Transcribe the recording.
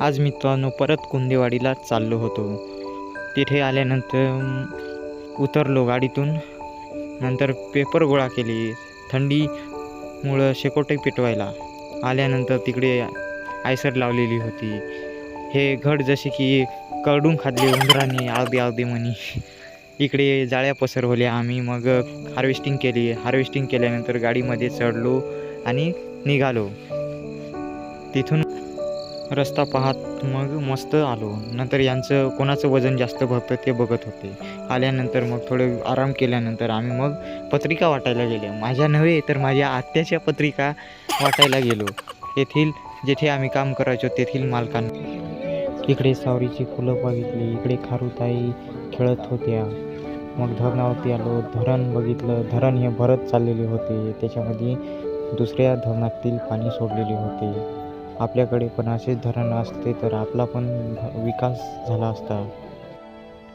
आज मित्रांनो परत कुंदेवाडीला चाललो होतो. तिथे आल्यानंतर उतरलो गाडीतून. नंतर पेपर गोळा केले. थंडीमुळं शेकोटे पेटवायला. आल्यानंतर तिकडे आयसर लावलेली होती. हे घड जसे की करडून खाल्ले उंदराने अगदी अगदी म्हणी. इकडे जाळ्या पसरवल्या आम्ही. मग हार्वेस्टिंग केली. हार्वेस्टिंग केल्यानंतर गाडीमध्ये चढलो आणि निघालो. तिथून रस्ता पाहत मग मस्त आलो. नंतर यांचं कोणाचं वजन जास्त भरतं ते बघत होते. आल्यानंतर मग थोडं आराम केल्यानंतर आम्ही मग पत्रिका वाटायला गेलो. माझ्या नव्हे तर माझ्या आत्याच्या पत्रिका वाटायला गेलो. येथील जेथे आम्ही काम करायचो तेथील मालकांना इकडे सावरीची फुलं बघितली इकडे खारुताई खेळत होत्या. मग धरणावरती आलो. धरण बघितलं. धरण हे भरत चाललेले होते. त्याच्यामध्ये दुसऱ्या धरणातील पाणी सोडलेले होते. आपल्याकडे पण असेच धरण असते तर आपला पण विकास झाला असता.